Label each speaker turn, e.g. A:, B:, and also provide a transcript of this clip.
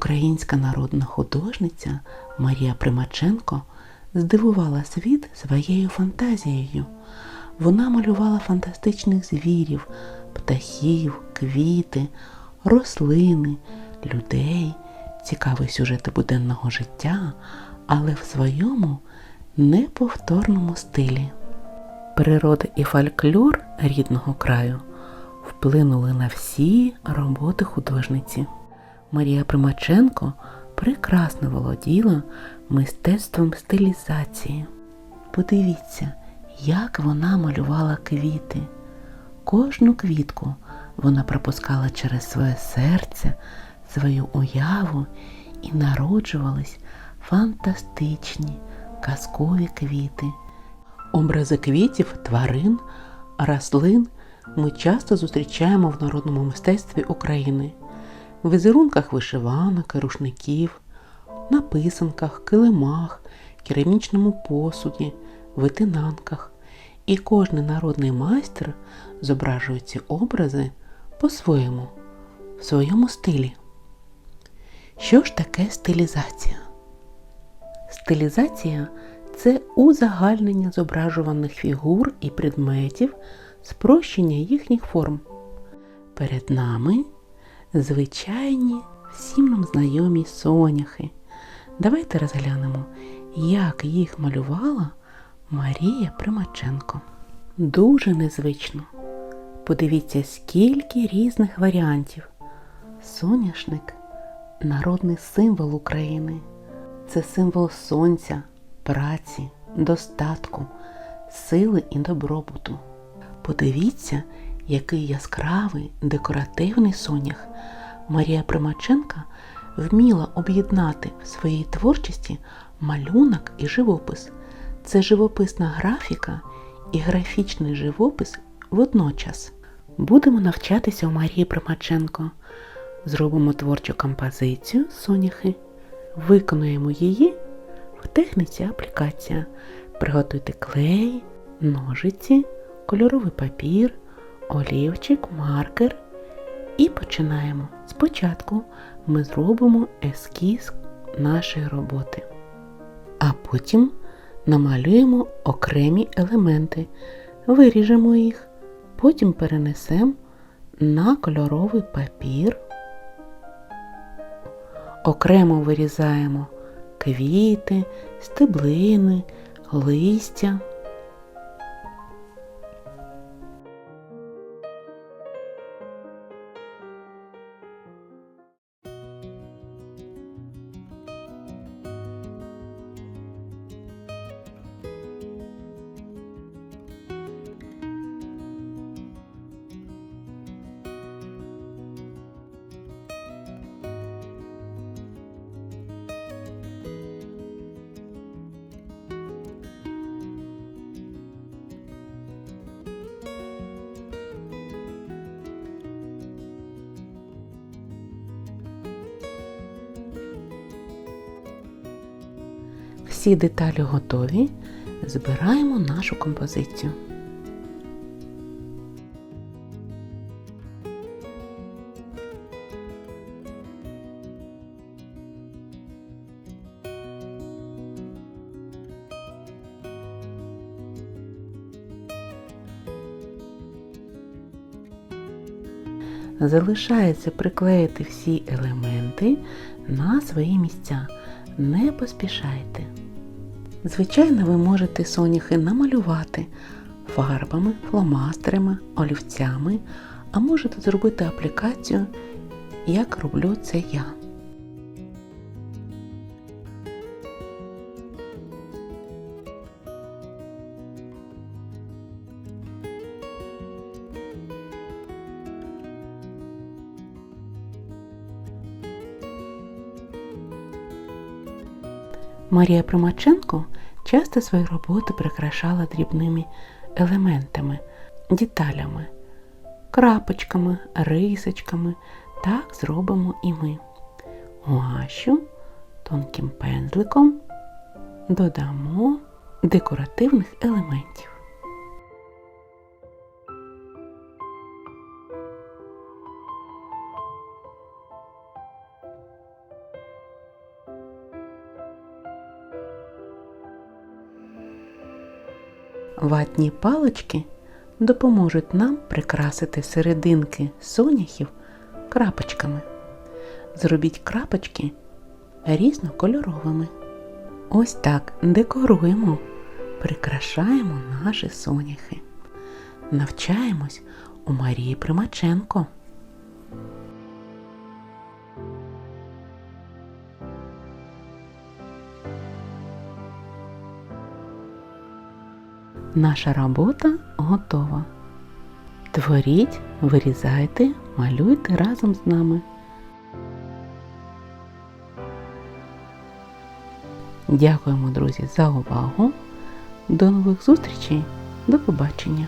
A: Українська народна художниця Марія Примаченко здивувала світ своєю фантазією. Вона малювала фантастичних звірів, птахів, квіти, рослини, людей, цікаві сюжети буденного життя, але в своєму неповторному стилі. Природа і фольклор рідного краю вплинули на всі роботи художниці. Марія Примаченко прекрасно володіла мистецтвом стилізації. Подивіться, як вона малювала квіти. Кожну квітку вона пропускала через своє серце, свою уяву і народжувались фантастичні казкові квіти. Образи квітів, тварин, рослин ми часто зустрічаємо в народному мистецтві України, в візерунках вишиванок, рушників, на писанках, килимах, керамічному посуді, витинанках. І кожний народний майстер зображує ці образи по-своєму, в своєму стилі. Що ж таке стилізація? Стилізація це узагальнення зображуваних фігур і предметів, спрощення їхніх форм. Перед нами звичайні всім нам знайомі соняхи. Давайте розглянемо, як їх малювала Марія Примаченко. Дуже незвично. Подивіться, скільки різних варіантів. Соняшник народний символ України. Це символ сонця, праці, достатку, сили і добробуту. Подивіться, який яскравий декоративний сонях Марія Примаченка вміла об'єднати в своїй творчості малюнок і живопис. Це живописна графіка і графічний живопис водночас. Будемо навчатися у Марії Примаченко. Зробимо творчу композицію соняхи, виконуємо її в техніці аплікація. Приготуйте клей, ножиці, кольоровий папір, олівчик, маркер. І починаємо. Спочатку ми зробимо ескіз нашої роботи, а потім намалюємо окремі елементи, виріжемо їх, потім перенесемо на кольоровий папір. Окремо вирізаємо квіти, стеблини, листя. Всі деталі готові. Збираємо нашу композицію. Залишається приклеїти всі елементи на свої місця. Не поспішайте. Звичайно, ви можете соняхи намалювати фарбами, фломастерами, олівцями, а можете зробити аплікацію, як роблю це я. Марія Примаченко часто свої роботи прикрашала дрібними елементами, деталями, крапочками, рисочками. Так зробимо і ми. Гуашю тонким пензликом додамо декоративних елементів. Ватні палички допоможуть нам прикрасити серединки соняхів крапочками. Зробіть крапочки різнокольоровими. Ось так декоруємо, прикрашаємо наші соняхи. Навчаємось у Марії Примаченко. Наша робота готова. Творіть, вирізайте, малюйте разом з нами. Дякуємо, друзі, за увагу. До нових зустрічей. До побачення.